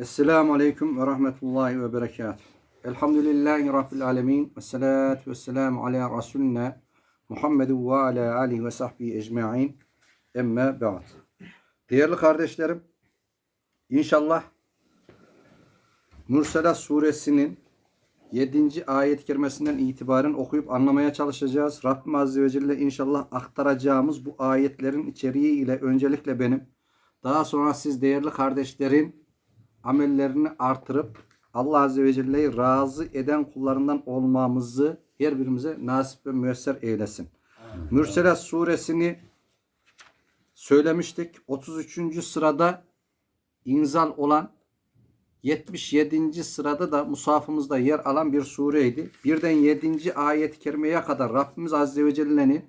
Esselamu Aleyküm ve Rahmetullahi ve Berekatuhu. Elhamdülillahi Rabbil Alemin. Ve salatu ve selamu ala Resulina Muhammedin ve ala alihi ve sahbihi ecma'in. Emme ba'd. Değerli kardeşlerim, inşallah Mürselat suresinin 7. ayet kerimesinden itibaren okuyup anlamaya çalışacağız. Rabbim Azze ve Celle inşallah aktaracağımız bu ayetlerin içeriği ile öncelikle benim, daha sonra siz değerli kardeşlerin amellerini artırıp Allah Azze ve Celle'yi razı eden kullarından olmamızı her birimize nasip ve müyesser eylesin. Mürselat suresini söylemiştik. 33. sırada inzal olan 77. sırada da musafımızda yer alan bir sureydi. Birden 7. ayet-i kerimeye kadar Rabbimiz Azze ve Celle'nin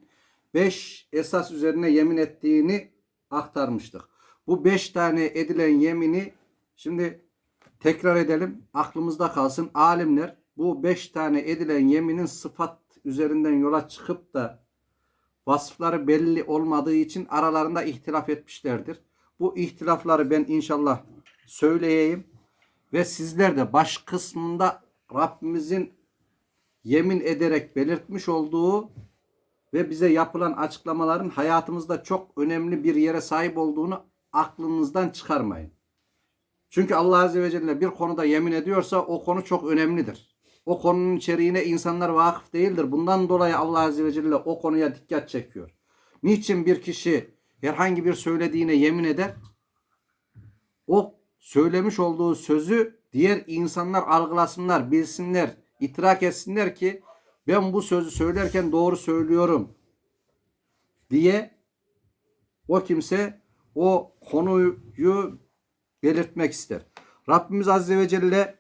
5 esas üzerine yemin ettiğini aktarmıştık. Bu 5 tane edilen yemini şimdi tekrar edelim. Aklımızda kalsın. Alimler bu 5 tane edilen yeminin sıfat üzerinden yola çıkıp da vasıfları belli olmadığı için aralarında ihtilaf etmişlerdir. Bu ihtilafları ben inşallah söyleyeyim ve sizler de baş kısmında Rabbimizin yemin ederek belirtmiş olduğu ve bize yapılan açıklamaların hayatımızda çok önemli bir yere sahip olduğunu aklınızdan çıkarmayın. Çünkü Allah Azze ve Celle bir konuda yemin ediyorsa o konu çok önemlidir. O konunun içeriğine insanlar vakıf değildir. Bundan dolayı Allah Azze ve Celle o konuya dikkat çekiyor. Niçin bir kişi herhangi bir söylediğine yemin eder? O söylemiş olduğu sözü diğer insanlar algılasınlar, bilsinler, itirak etsinler ki ben bu sözü söylerken doğru söylüyorum diye o kimse o konuyu belirtmek ister. Rabbimiz Azze ve Celle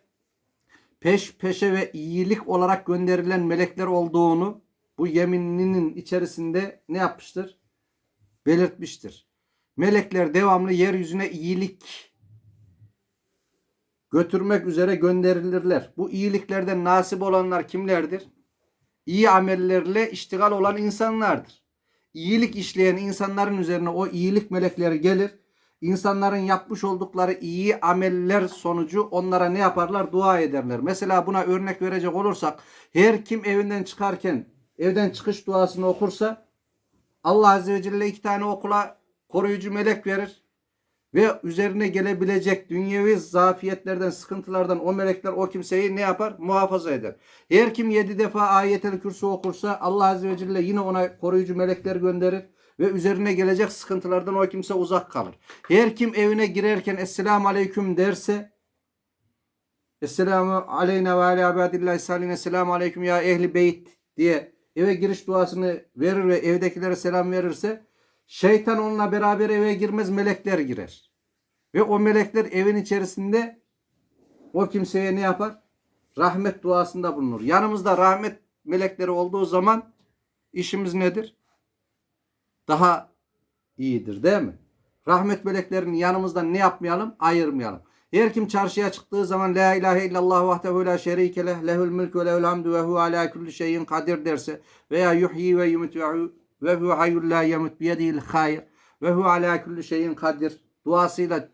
peş peşe ve iyilik olarak gönderilen melekler olduğunu bu yemininin içerisinde ne yapmıştır? Belirtmiştir. Melekler devamlı yeryüzüne iyilik götürmek üzere gönderilirler. Bu iyiliklerden nasip olanlar kimlerdir? İyi amellerle iştigal olan insanlardır. İyilik işleyen insanların üzerine o iyilik melekleri gelir. İnsanların yapmış oldukları iyi ameller sonucu onlara ne yaparlar? Dua ederler. Mesela buna örnek verecek olursak her kim evinden çıkarken evden çıkış duasını okursa Allah Azze ve Celle iki tane okula koruyucu melek verir. Ve üzerine gelebilecek dünyevi zafiyetlerden, sıkıntılardan o melekler o kimseyi ne yapar? Muhafaza eder. Her kim yedi defa ayetel kürsü okursa Allah Azze ve Celle yine ona koruyucu melekler gönderir. Ve üzerine gelecek sıkıntılardan o kimse uzak kalır. Her kim evine girerken Esselamu Aleyküm derse Esselamu aleyna ve ala abadillahi saline selamu aleyküm ya ehli beyt diye eve giriş duasını verir ve evdekilere selam verirse şeytan onunla beraber eve girmez melekler girer. Ve o melekler evin içerisinde o kimseye ne yapar? Rahmet duasında bulunur. Yanımızda rahmet melekleri olduğu zaman işimiz nedir? Daha iyidir değil mi? Rahmet meleklerinin yanımızdan ne yapmayalım? Ayırmayalım. Her kim çarşıya çıktığı zaman La ilahe illallah vahdehu la şerike leh lehul mülk ve lehul hamdu ve hu ala kulli şeyin kadir derse veya yuhyi ve hu- ve hu hayyul la yemut biyedihil hayr ve hu ala kulli şeyin kadir duasıyla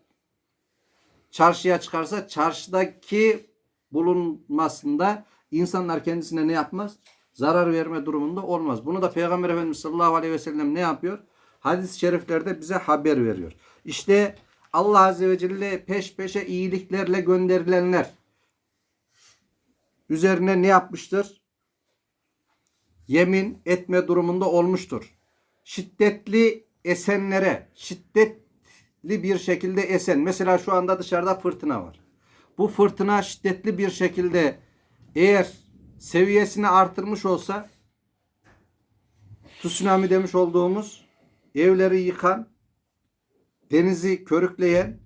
çarşıya çıkarsa çarşıdaki bulunmasında insanlar kendisine ne yapmaz? Zarar verme durumunda olmaz. Bunu da Peygamber Efendimiz sallallahu aleyhi ve sellem ne yapıyor? Hadis-i şeriflerde bize haber veriyor. İşte Allah Azze ve Celle peş peşe iyiliklerle gönderilenler üzerine ne yapmıştır? Yemin etme durumunda olmuştur. Şiddetli esenlere, şiddetli bir şekilde esen. Mesela şu anda dışarıda fırtına var. Bu fırtına şiddetli bir şekilde eğer seviyesini artırmış olsa tsunami demiş olduğumuz evleri yıkan, denizi körükleyen,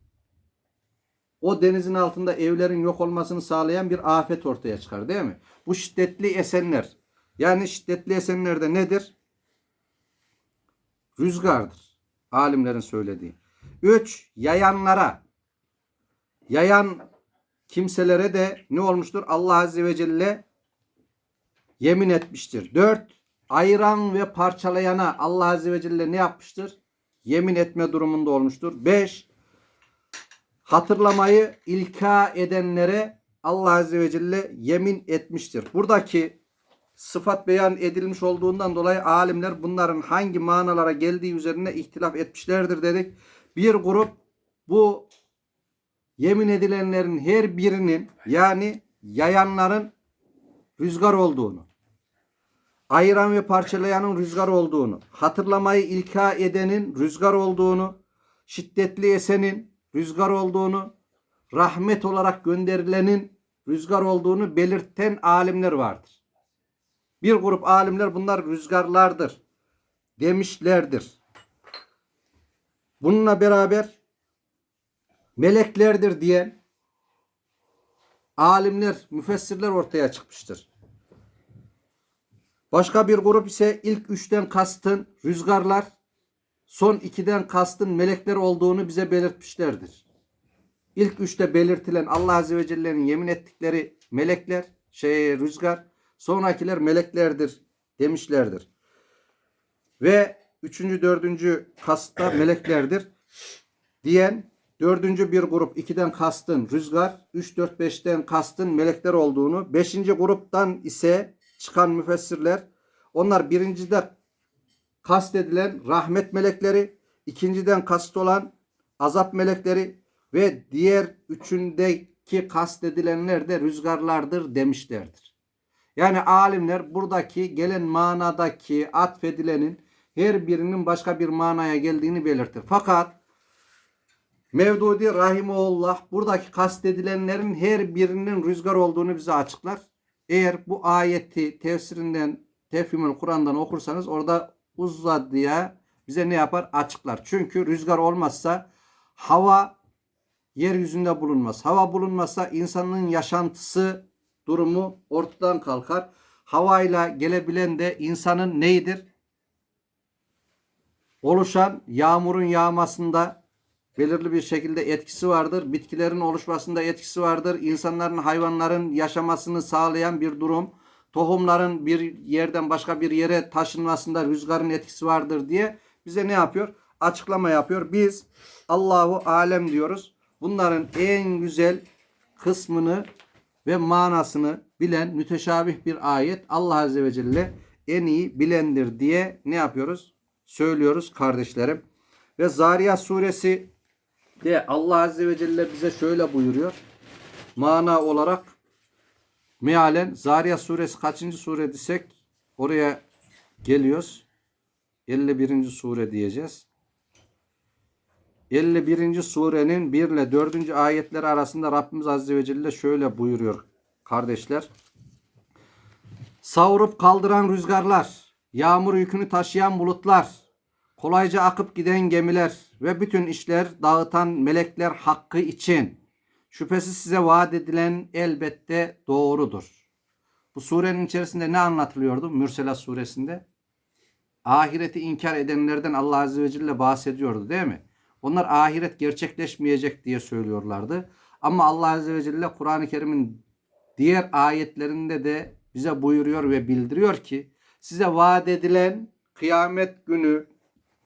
o denizin altında evlerin yok olmasını sağlayan bir afet ortaya çıkar değil mi? Bu şiddetli esenler. Yani şiddetli esenler de nedir? Rüzgardır. Alimlerin söylediği. Üç, yayanlara. Yayan kimselere de ne olmuştur? Allah Azze ve Celle yemin etmiştir. Dört, ayıran ve parçalayana Allah Azze ve Celle ne yapmıştır? Yemin etme durumunda olmuştur. Beş, hatırlamayı ilka edenlere Allah Azze ve Celle yemin etmiştir. Buradaki sıfat beyan edilmiş olduğundan dolayı alimler bunların hangi manalara geldiği üzerine ihtilaf etmişlerdir dedik. Bir grup bu yemin edilenlerin her birinin yani yayanların rüzgar olduğunu, ayıran ve parçalayanın rüzgar olduğunu, hatırlamayı ilka edenin rüzgar olduğunu, şiddetli esenin rüzgar olduğunu, rahmet olarak gönderilenin rüzgar olduğunu belirten alimler vardır. Bir grup alimler bunlar rüzgarlardır demişlerdir. Bununla beraber meleklerdir diyen alimler, müfessirler ortaya çıkmıştır. Başka bir grup ise ilk üçten kastın rüzgarlar, son ikiden kastın melekler olduğunu bize belirtmişlerdir. İlk üçte belirtilen Allah Azze ve Celle'nin yemin ettikleri melekler, şey rüzgar, sonrakiler meleklerdir demişlerdir. Ve üçüncü, dördüncü kastta meleklerdir diyen dördüncü bir grup ikiden kastın rüzgar, 3, 4, 5'ten kastın melekler olduğunu, beşinci gruptan ise çıkan müfessirler onlar birincide kastedilen rahmet melekleri, ikinciden kast olan azap melekleri ve diğer üçündeki kastedilenler de rüzgarlardır demişlerdir. Yani alimler buradaki gelen manadaki atfedilenin her birinin başka bir manaya geldiğini belirtir. Fakat Mevdudi Rahimullah buradaki kastedilenlerin her birinin rüzgar olduğunu bize açıklar. Eğer bu ayeti tefsirinden, tefhimül Kur'an'dan okursanız orada uzadıya bize ne yapar? Açıklar. Çünkü rüzgar olmazsa hava yeryüzünde bulunmaz. Hava bulunmazsa insanın yaşantısı durumu ortadan kalkar. Havayla gelebilen de insanın neyidir? Oluşan yağmurun yağmasında belirli bir şekilde etkisi vardır. Bitkilerin oluşmasında etkisi vardır. İnsanların, hayvanların yaşamasını sağlayan bir durum. Tohumların bir yerden başka bir yere taşınmasında rüzgarın etkisi vardır diye bize ne yapıyor? Açıklama yapıyor. Biz Allahu alem diyoruz. Bunların en güzel kısmını ve manasını bilen müteşabih bir ayet Allah Azze ve Celle en iyi bilendir diye ne yapıyoruz? Söylüyoruz kardeşlerim. Ve Zariyat suresi de Allah Azze ve Celle bize şöyle buyuruyor. Mana olarak mealen Zariyat suresi kaçıncı sure desek oraya geliyoruz. 51. sure diyeceğiz. 51. surenin 1 ile 4. ayetleri arasında Rabbimiz Azze ve Celle şöyle buyuruyor kardeşler. Savurup kaldıran rüzgarlar, yağmur yükünü taşıyan bulutlar, kolayca akıp giden gemiler ve bütün işler dağıtan melekler hakkı için şüphesiz size vaat edilen elbette doğrudur. Bu surenin içerisinde ne anlatılıyordu? Mürselat suresinde. Ahireti inkar edenlerden Allah Azze ve Celle bahsediyordu değil mi? Onlar ahiret gerçekleşmeyecek diye söylüyorlardı. Ama Allah Azze ve Celle Kur'an-ı Kerim'in diğer ayetlerinde de bize buyuruyor ve bildiriyor ki size vaat edilen kıyamet günü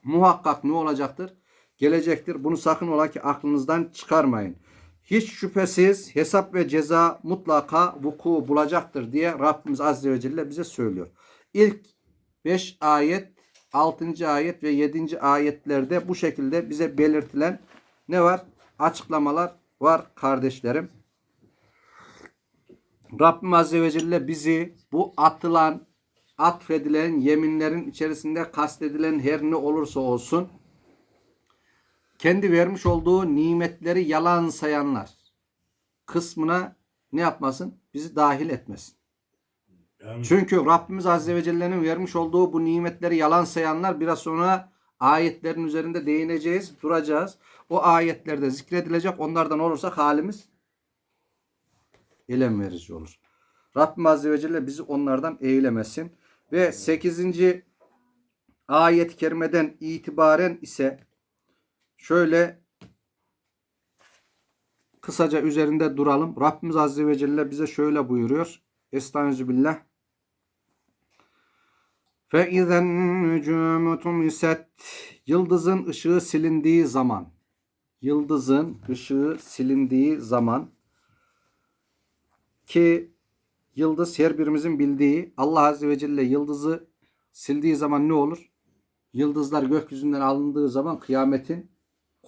muhakkak ne olacaktır? Gelecektir. Bunu sakın ola ki aklınızdan çıkarmayın. Hiç şüphesiz hesap ve ceza mutlaka vuku bulacaktır diye Rabbimiz Azze ve Celle bize söylüyor. İlk 5 ayet 6. ayet ve 7. ayetlerde bu şekilde bize belirtilen ne var? Açıklamalar var kardeşlerim. Rabbim Azze ve Celle bizi bu atılan, atfedilen yeminlerin içerisinde kastedilen her ne olursa olsun kendi vermiş olduğu nimetleri yalan sayanlar kısmına ne yapmasın? Bizi dahil etmesin. Yani Çünkü Rabbimiz Azze ve Celle'nin vermiş olduğu bu nimetleri yalan sayanlar biraz sonra ayetlerin üzerinde değineceğiz, duracağız. O ayetlerde zikredilecek. Onlardan olursa halimiz elem verici olur. Rabbim Azze ve Celle bizi onlardan eylemesin. Ve 8. ayet-i kerimeden itibaren ise şöyle kısaca üzerinde duralım. Rabbimiz Azze ve Celle bize şöyle buyuruyor. Estaizu billah. فَاِذَا النُّجُومُ تُمِسَتْ Yıldızın ışığı silindiği zaman yıldızın ışığı silindiği zaman ki yıldız her birimizin bildiği Allah Azze ve Celle yıldızı sildiği zaman ne olur? Yıldızlar gökyüzünden alındığı zaman kıyametin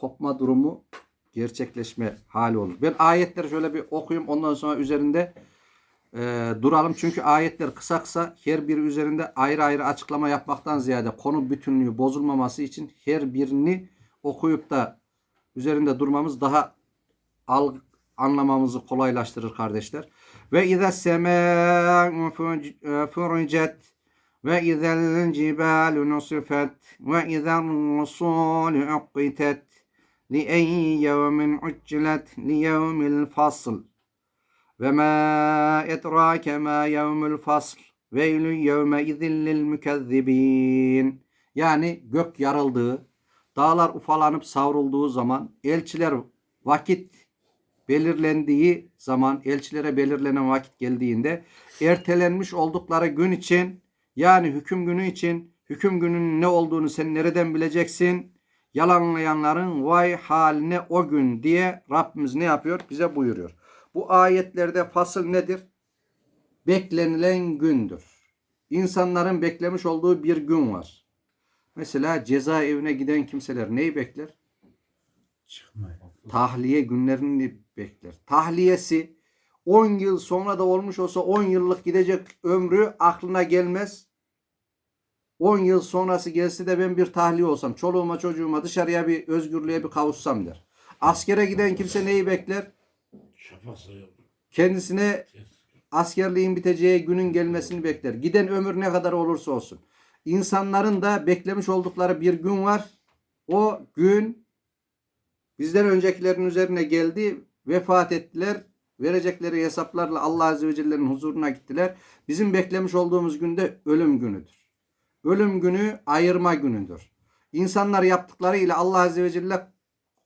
kopma durumu gerçekleşme hali olur. Ben ayetleri şöyle bir okuyayım ondan sonra üzerinde e, duralım. Çünkü ayetler kısa kısa her biri üzerinde ayrı ayrı açıklama yapmaktan ziyade konu bütünlüğü bozulmaması için her birini okuyup da üzerinde durmamız daha al, anlamamızı kolaylaştırır kardeşler. Ve iza semâ'u furicet ve izel cibalu nusifet ve izel rusulü uqitet li yevmil fasl ve ma edrake ma yevmül fasl veylü yevme izillil mükezzibin yani gök yarıldığı dağlar ufalanıp savrulduğu zaman elçiler vakit belirlendiği zaman elçilere belirlenen vakit geldiğinde ertelenmiş oldukları gün için yani hüküm günü için hüküm gününün ne olduğunu sen nereden bileceksin? Yalanlayanların vay haline o gün diye Rabbimiz ne yapıyor? Bize buyuruyor. Bu ayetlerde fasıl nedir? Beklenilen gündür. İnsanların beklemiş olduğu bir gün var. Mesela cezaevine giden kimseler neyi bekler? Çıkmayın. tahliye günlerini bekler. Tahliyesi 10 yıl sonra da olmuş olsa 10 yıllık gidecek ömrü aklına gelmez. 10 yıl sonrası gelse de ben bir tahliye olsam, çoluğuma çocuğuma dışarıya bir özgürlüğe bir kavuşsam der. Askere giden kimse neyi bekler? Kendisine askerliğin biteceği günün gelmesini bekler. Giden ömür ne kadar olursa olsun. İnsanların da beklemiş oldukları bir gün var. O gün bizden öncekilerin üzerine geldi, vefat ettiler. Verecekleri hesaplarla Allah Azze ve Celle'nin huzuruna gittiler. Bizim beklemiş olduğumuz günde ölüm günüdür. Ölüm günü ayırma günüdür. İnsanlar yaptıklarıyla Allah Azze ve Celle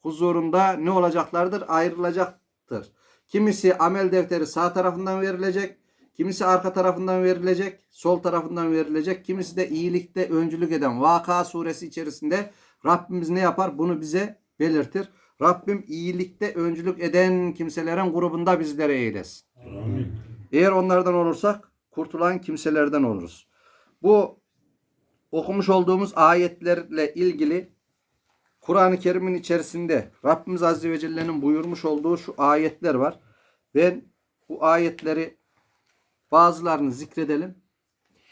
huzurunda ne olacaklardır? Ayrılacaktır. Kimisi amel defteri sağ tarafından verilecek, kimisi arka tarafından verilecek, sol tarafından verilecek, kimisi de iyilikte öncülük eden Vaka suresi içerisinde Rabbimiz ne yapar? Bunu bize belirtir. Rabbim iyilikte öncülük eden kimselerin grubunda bizlere eylesin. Amin. Eğer onlardan olursak kurtulan kimselerden oluruz. Bu okumuş olduğumuz ayetlerle ilgili Kur'an-ı Kerim'in içerisinde Rabbimiz Azze ve Celle'nin buyurmuş olduğu şu ayetler var. Ben bu ayetleri bazılarını zikredelim.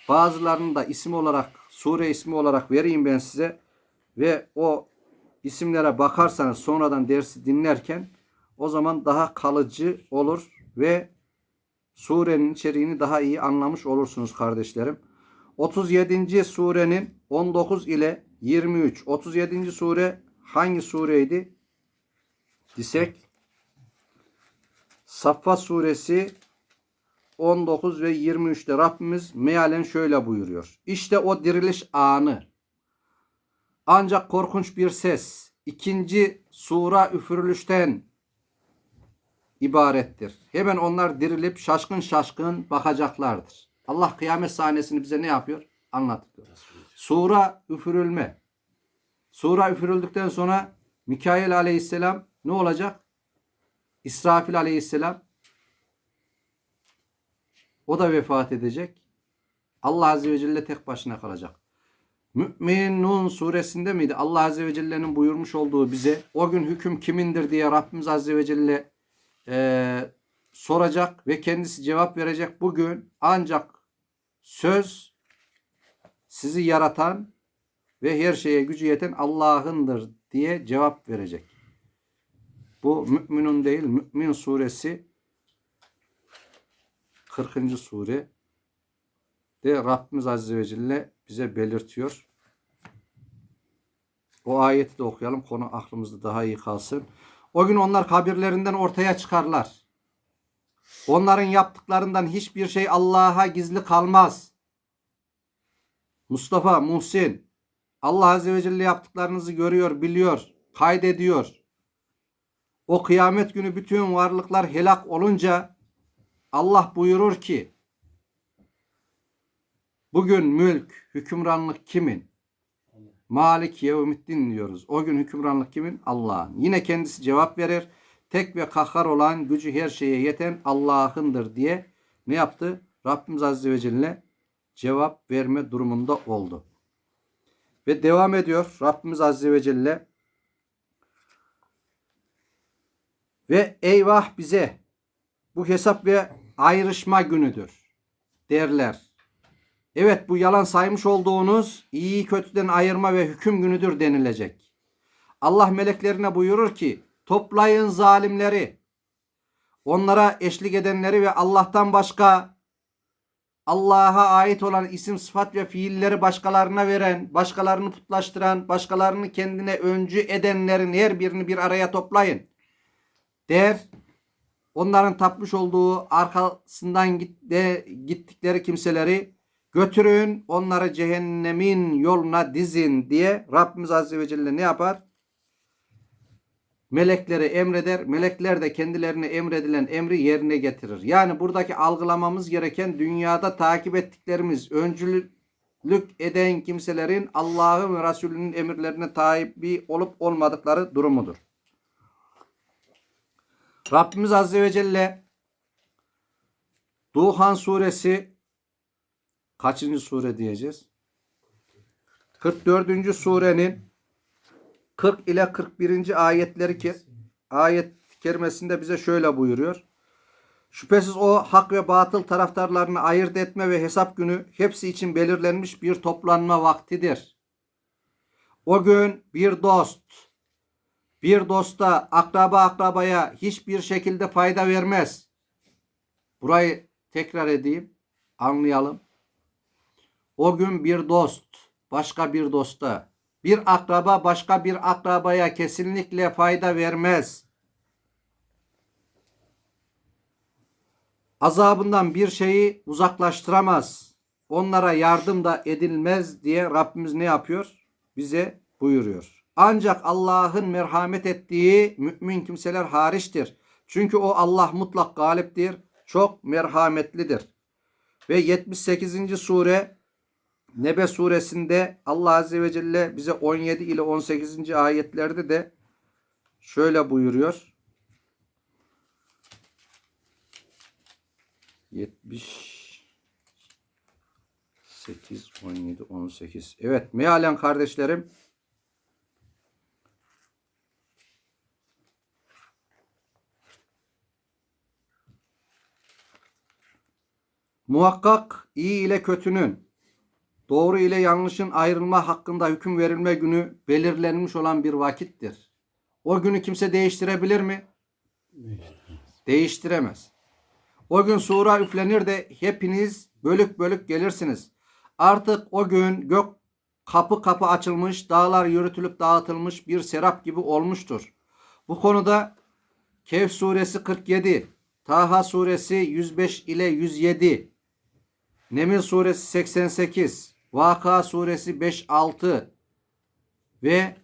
Bazılarını da isim olarak, sure ismi olarak vereyim ben size. Ve o isimlere bakarsanız sonradan dersi dinlerken o zaman daha kalıcı olur ve surenin içeriğini daha iyi anlamış olursunuz kardeşlerim. 37. surenin 19 ile 23. 37. sure hangi sureydi? Disek Saffa suresi 19 ve 23'te Rabbimiz mealen şöyle buyuruyor. İşte o diriliş anı. Ancak korkunç bir ses ikinci sura üfürülüşten ibarettir. Hemen onlar dirilip şaşkın şaşkın bakacaklardır. Allah kıyamet sahnesini bize ne yapıyor? Anlatıyor. Sura üfürülme. Sura üfürüldükten sonra Mikail aleyhisselam ne olacak? İsrafil aleyhisselam o da vefat edecek. Allah Azze ve Celle tek başına kalacak. Mü'minun suresinde miydi? Allah Azze ve Celle'nin buyurmuş olduğu bize o gün hüküm kimindir diye Rabbimiz Azze ve Celle e, soracak ve kendisi cevap verecek. Bugün ancak söz sizi yaratan ve her şeye gücü yeten Allah'ındır diye cevap verecek. Bu Mü'minun değil, Mü'min suresi 40. sure de Rabbimiz Azze ve Celle bize belirtiyor. O ayeti de okuyalım. Konu aklımızda daha iyi kalsın. O gün onlar kabirlerinden ortaya çıkarlar. Onların yaptıklarından hiçbir şey Allah'a gizli kalmaz. Mustafa, Muhsin, Allah Azze ve Celle yaptıklarınızı görüyor, biliyor, kaydediyor. O kıyamet günü bütün varlıklar helak olunca Allah buyurur ki Bugün mülk, hükümranlık kimin? Malik yevmiddin diyoruz. O gün hükümranlık kimin? Allah'ın. Yine kendisi cevap verir. Tek ve kahhar olan gücü her şeye yeten Allah'ındır diye ne yaptı? Rabbimiz Azze ve Celle cevap verme durumunda oldu. Ve devam ediyor Rabbimiz Azze ve Celle. Ve eyvah bize bu hesap ve ayrışma günüdür derler. Evet bu yalan saymış olduğunuz iyi kötüden ayırma ve hüküm günüdür denilecek. Allah meleklerine buyurur ki toplayın zalimleri, onlara eşlik edenleri ve Allah'tan başka Allah'a ait olan isim, sıfat ve fiilleri başkalarına veren, başkalarını putlaştıran, başkalarını kendine öncü edenlerin her birini bir araya toplayın der. Onların tapmış olduğu arkasından git- de- gittikleri kimseleri götürün onları cehennemin yoluna dizin diye Rabbimiz Azze ve Celle ne yapar? Melekleri emreder. Melekler de kendilerine emredilen emri yerine getirir. Yani buradaki algılamamız gereken dünyada takip ettiklerimiz, öncülük eden kimselerin Allah'ın ve Resulünün emirlerine tabi olup olmadıkları durumudur. Rabbimiz Azze ve Celle Duhan suresi kaçıncı sure diyeceğiz? 44. surenin 40 ile 41. ayetleri ki ayet kerimesinde bize şöyle buyuruyor. Şüphesiz o hak ve batıl taraftarlarını ayırt etme ve hesap günü hepsi için belirlenmiş bir toplanma vaktidir. O gün bir dost, bir dosta, akraba akrabaya hiçbir şekilde fayda vermez. Burayı tekrar edeyim, anlayalım. O gün bir dost, başka bir dosta, bir akraba başka bir akrabaya kesinlikle fayda vermez. Azabından bir şeyi uzaklaştıramaz. Onlara yardım da edilmez diye Rabbimiz ne yapıyor? Bize buyuruyor. Ancak Allah'ın merhamet ettiği mümin kimseler hariçtir. Çünkü o Allah mutlak galiptir, çok merhametlidir. Ve 78. sure Nebe suresinde Allah Azze ve Celle bize 17 ile 18. ayetlerde de şöyle buyuruyor. 78, 17, 18. Evet mealen kardeşlerim. Muhakkak iyi ile kötünün, doğru ile yanlışın ayrılma hakkında hüküm verilme günü belirlenmiş olan bir vakittir. O günü kimse değiştirebilir mi? Değiştiremez. O gün sura üflenir de hepiniz bölük bölük gelirsiniz. Artık o gün gök kapı kapı açılmış, dağlar yürütülüp dağıtılmış bir serap gibi olmuştur. Bu konuda Kehf suresi 47, Taha suresi 105 ile 107, Neml suresi 88, Vaka suresi 5-6 ve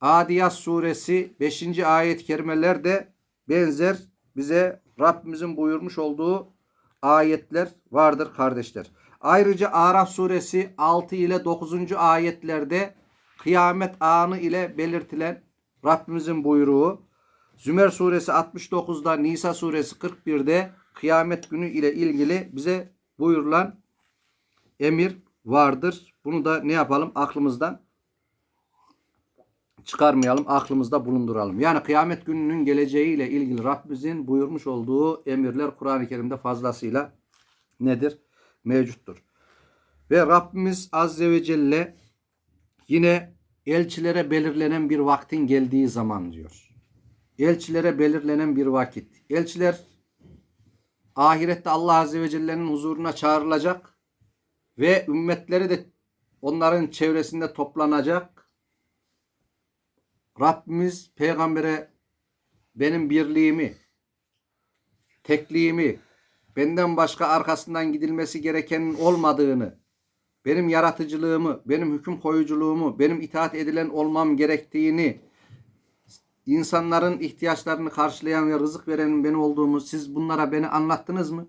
Adiyat suresi 5. ayet-i kerimeler de benzer bize Rabbimizin buyurmuş olduğu ayetler vardır kardeşler. Ayrıca Araf suresi 6 ile 9. ayetlerde kıyamet anı ile belirtilen Rabbimizin buyruğu, Zümer suresi 69'da, Nisa suresi 41'de kıyamet günü ile ilgili bize buyurulan emir vardır. Bunu da ne yapalım? Aklımızdan çıkarmayalım, aklımızda bulunduralım. Yani kıyamet gününün geleceğiyle ilgili Rabbimizin buyurmuş olduğu emirler Kur'an-ı Kerim'de fazlasıyla nedir? Mevcuttur. Ve Rabbimiz Azze ve Celle yine elçilere belirlenen bir vaktin geldiği zaman diyor. Elçilere belirlenen bir vakit. Elçiler ahirette Allah Azze ve Celle'nin huzuruna çağrılacak ve ümmetleri de onların çevresinde toplanacak. Rabbimiz peygambere benim birliğimi, tekliğimi, benden başka arkasından gidilmesi gerekenin olmadığını, benim yaratıcılığımı, benim hüküm koyuculuğumu, benim itaat edilen olmam gerektiğini, insanların ihtiyaçlarını karşılayan ve rızık verenin ben olduğumu siz bunlara beni anlattınız mı?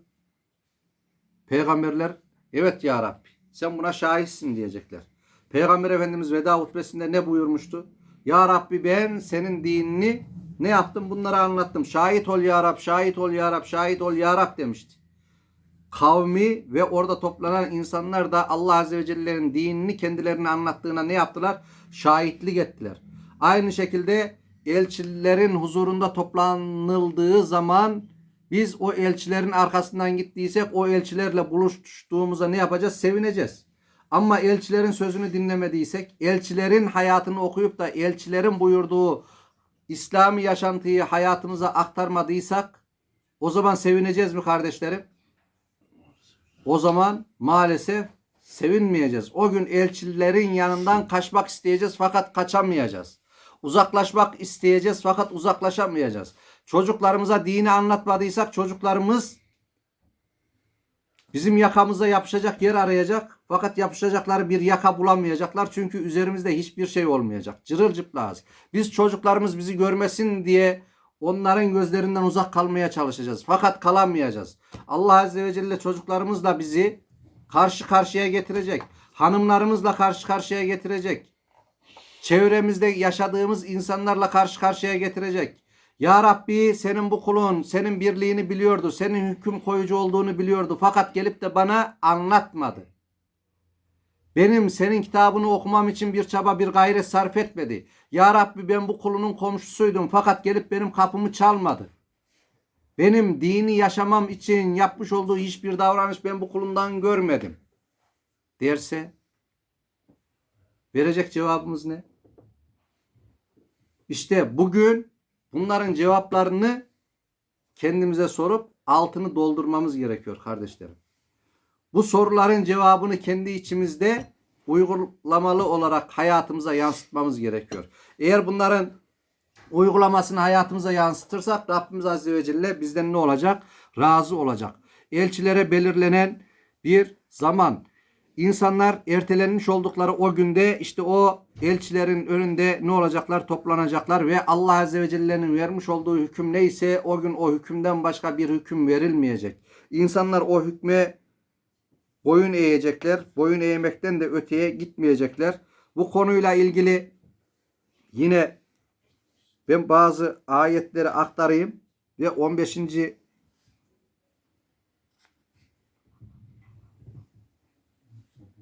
Peygamberler evet ya Rabbi sen buna şahitsin diyecekler. Peygamber Efendimiz veda hutbesinde ne buyurmuştu? Ya Rabbi ben senin dinini ne yaptım? Bunları anlattım. Şahit ol ya Rab, şahit ol ya Rab, şahit ol ya Rab demişti. Kavmi ve orada toplanan insanlar da Allah Azze ve Celle'nin dinini kendilerine anlattığına ne yaptılar? Şahitlik ettiler. Aynı şekilde elçilerin huzurunda toplanıldığı zaman biz o elçilerin arkasından gittiysek o elçilerle buluştuğumuza ne yapacağız? Sevineceğiz. Ama elçilerin sözünü dinlemediysek, elçilerin hayatını okuyup da elçilerin buyurduğu İslami yaşantıyı hayatımıza aktarmadıysak o zaman sevineceğiz mi kardeşlerim? O zaman maalesef sevinmeyeceğiz. O gün elçilerin yanından kaçmak isteyeceğiz fakat kaçamayacağız. Uzaklaşmak isteyeceğiz fakat uzaklaşamayacağız. Çocuklarımıza dini anlatmadıysak çocuklarımız bizim yakamıza yapışacak yer arayacak. Fakat yapışacakları bir yaka bulamayacaklar. Çünkü üzerimizde hiçbir şey olmayacak. Cırıl cıplağız. Biz çocuklarımız bizi görmesin diye onların gözlerinden uzak kalmaya çalışacağız. Fakat kalamayacağız. Allah Azze ve Celle çocuklarımızla bizi karşı karşıya getirecek. Hanımlarımızla karşı karşıya getirecek. Çevremizde yaşadığımız insanlarla karşı karşıya getirecek. Ya Rabbi senin bu kulun senin birliğini biliyordu. Senin hüküm koyucu olduğunu biliyordu. Fakat gelip de bana anlatmadı. Benim senin kitabını okumam için bir çaba bir gayret sarf etmedi. Ya Rabbi ben bu kulunun komşusuydum fakat gelip benim kapımı çalmadı. Benim dini yaşamam için yapmış olduğu hiçbir davranış ben bu kulundan görmedim. Derse verecek cevabımız ne? İşte bugün bunların cevaplarını kendimize sorup altını doldurmamız gerekiyor kardeşlerim. Bu soruların cevabını kendi içimizde uygulamalı olarak hayatımıza yansıtmamız gerekiyor. Eğer bunların uygulamasını hayatımıza yansıtırsak Rabbimiz Azze ve Celle bizden ne olacak? Razı olacak. Elçilere belirlenen bir zaman. İnsanlar ertelenmiş oldukları o günde işte o elçilerin önünde ne olacaklar? Toplanacaklar ve Allah Azze ve Celle'nin vermiş olduğu hüküm neyse o gün o hükümden başka bir hüküm verilmeyecek. İnsanlar o hükme boyun eğecekler. Boyun eğmekten de öteye gitmeyecekler. Bu konuyla ilgili yine ben bazı ayetleri aktarayım ve 15.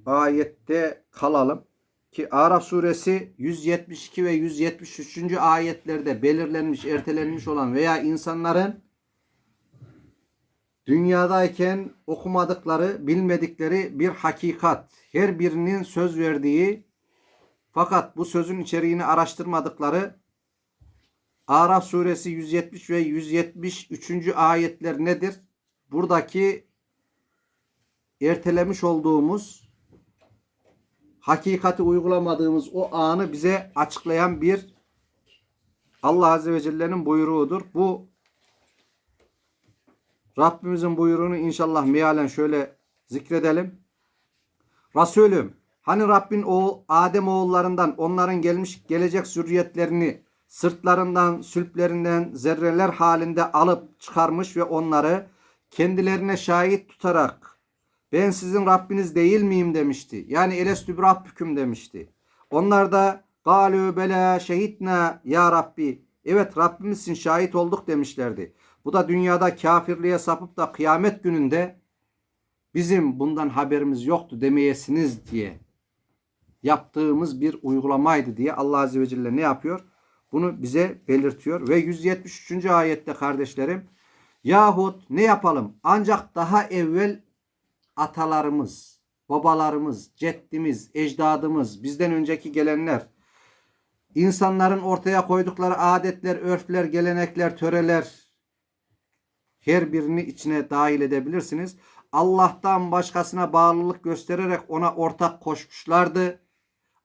ayette kalalım ki Araf suresi 172 ve 173. ayetlerde belirlenmiş, ertelenmiş olan veya insanların dünyadayken okumadıkları, bilmedikleri bir hakikat, her birinin söz verdiği fakat bu sözün içeriğini araştırmadıkları Araf suresi 170 ve 173. ayetler nedir? Buradaki ertelemiş olduğumuz hakikati uygulamadığımız o anı bize açıklayan bir Allah Azze ve Celle'nin buyruğudur. Bu Rabbimizin buyruğunu inşallah mealen şöyle zikredelim. Resulüm hani Rabbin o Adem oğullarından onların gelmiş gelecek zürriyetlerini sırtlarından, sülplerinden zerreler halinde alıp çıkarmış ve onları kendilerine şahit tutarak ben sizin Rabbiniz değil miyim demişti. Yani elestü rabbüküm demişti. Onlar da galü bela şehitna ya Rabbi. Evet Rabbimizsin şahit olduk demişlerdi. Bu da dünyada kafirliğe sapıp da kıyamet gününde bizim bundan haberimiz yoktu demeyesiniz diye yaptığımız bir uygulamaydı diye Allah Azze ve Celle ne yapıyor? Bunu bize belirtiyor. Ve 173. ayette kardeşlerim yahut ne yapalım? Ancak daha evvel atalarımız, babalarımız, ceddimiz, ecdadımız, bizden önceki gelenler, insanların ortaya koydukları adetler, örfler, gelenekler, töreler her birini içine dahil edebilirsiniz. Allah'tan başkasına bağlılık göstererek ona ortak koşmuşlardı.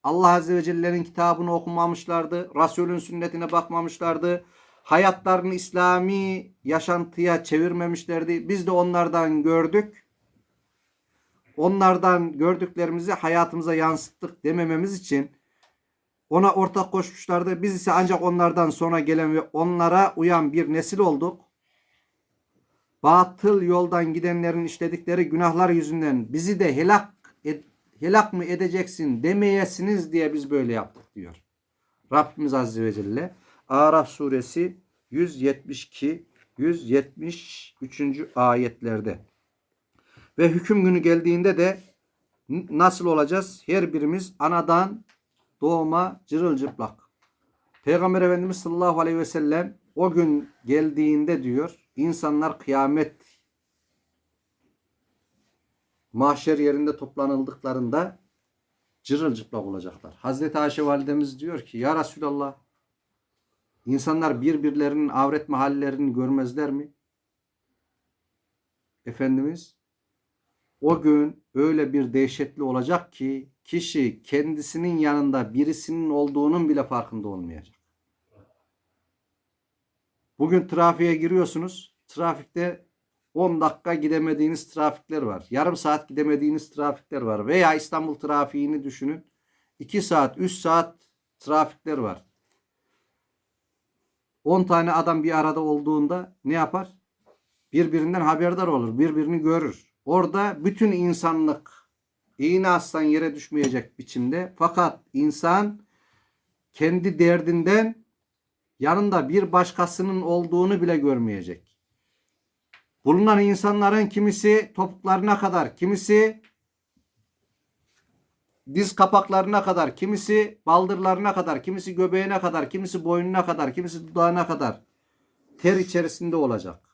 Allah Azze ve Celle'nin kitabını okumamışlardı. Resulün sünnetine bakmamışlardı. Hayatlarını İslami yaşantıya çevirmemişlerdi. Biz de onlardan gördük. Onlardan gördüklerimizi hayatımıza yansıttık demememiz için ona ortak koşmuşlardı. Biz ise ancak onlardan sonra gelen ve onlara uyan bir nesil olduk. Batıl yoldan gidenlerin işledikleri günahlar yüzünden bizi de helak et- helak mı edeceksin demeyesiniz diye biz böyle yaptık diyor. Rabbimiz Azze ve Celle Araf suresi 172 173. ayetlerde. Ve hüküm günü geldiğinde de nasıl olacağız? Her birimiz anadan doğma cırılcıplak. Peygamber Efendimiz sallallahu aleyhi ve sellem o gün geldiğinde diyor insanlar kıyamet mahşer yerinde toplanıldıklarında cırılcıplak olacaklar. Hazreti Ayşe validemiz diyor ki ya Resulallah insanlar birbirlerinin avret mahallerini görmezler mi? Efendimiz o gün öyle bir dehşetli olacak ki kişi kendisinin yanında birisinin olduğunun bile farkında olmayacak. Bugün trafiğe giriyorsunuz. Trafikte 10 dakika gidemediğiniz trafikler var. Yarım saat gidemediğiniz trafikler var. Veya İstanbul trafiğini düşünün. 2 saat, 3 saat trafikler var. 10 tane adam bir arada olduğunda ne yapar? Birbirinden haberdar olur. Birbirini görür. Orada bütün insanlık iğne aslan yere düşmeyecek biçimde. Fakat insan kendi derdinden yanında bir başkasının olduğunu bile görmeyecek. Bulunan insanların kimisi topuklarına kadar, kimisi diz kapaklarına kadar, kimisi baldırlarına kadar, kimisi göbeğine kadar, kimisi boynuna kadar, kimisi dudağına kadar ter içerisinde olacak.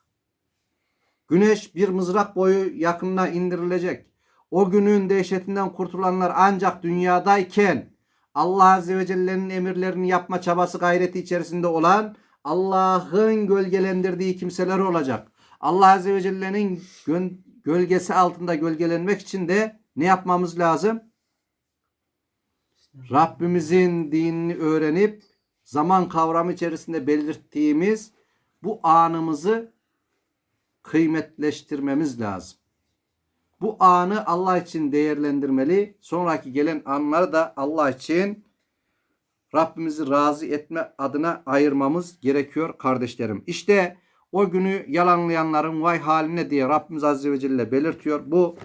Güneş bir mızrak boyu yakınına indirilecek. O günün dehşetinden kurtulanlar ancak dünyadayken Allah Azze ve Celle'nin emirlerini yapma çabası gayreti içerisinde olan Allah'ın gölgelendirdiği kimseler olacak. Allah Azze ve Celle'nin gölgesi altında gölgelenmek için de ne yapmamız lazım? Rabbimizin dinini öğrenip zaman kavramı içerisinde belirttiğimiz bu anımızı kıymetleştirmemiz lazım. Bu anı Allah için değerlendirmeli. Sonraki gelen anları da Allah için Rabbimizi razı etme adına ayırmamız gerekiyor kardeşlerim. İşte o günü yalanlayanların vay haline diye Rabbimiz Azze ve Celle belirtiyor. Bu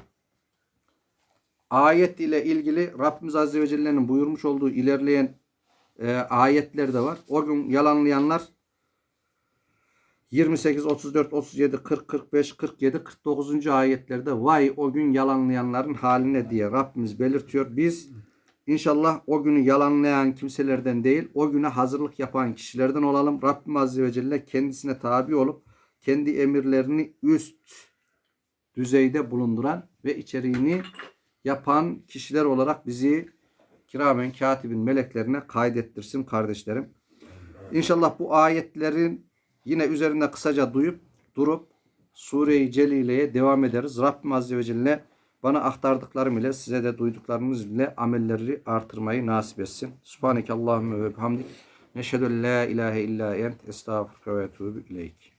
ayet ile ilgili Rabbimiz Azze ve Celle'nin buyurmuş olduğu ilerleyen e, ayetler de var. O gün yalanlayanlar 28, 34, 37, 40, 45, 47, 49. ayetlerde vay o gün yalanlayanların haline diye Rabbimiz belirtiyor. Biz inşallah o günü yalanlayan kimselerden değil, o güne hazırlık yapan kişilerden olalım. Rabbim Azze ve Celle kendisine tabi olup kendi emirlerini üst düzeyde bulunduran ve içeriğini yapan kişiler olarak bizi kiramen katibin meleklerine kaydettirsin kardeşlerim. İnşallah bu ayetlerin yine üzerinde kısaca duyup durup Sure-i Celile'ye devam ederiz. Rabbim Azze ve Celle bana aktardıklarım ile size de duyduklarınız ile amelleri artırmayı nasip etsin. Subhaneke Allahümme ve bihamdik. Neşhedü la ilahe illa ent. Estağfurke ve etûbü ileyk.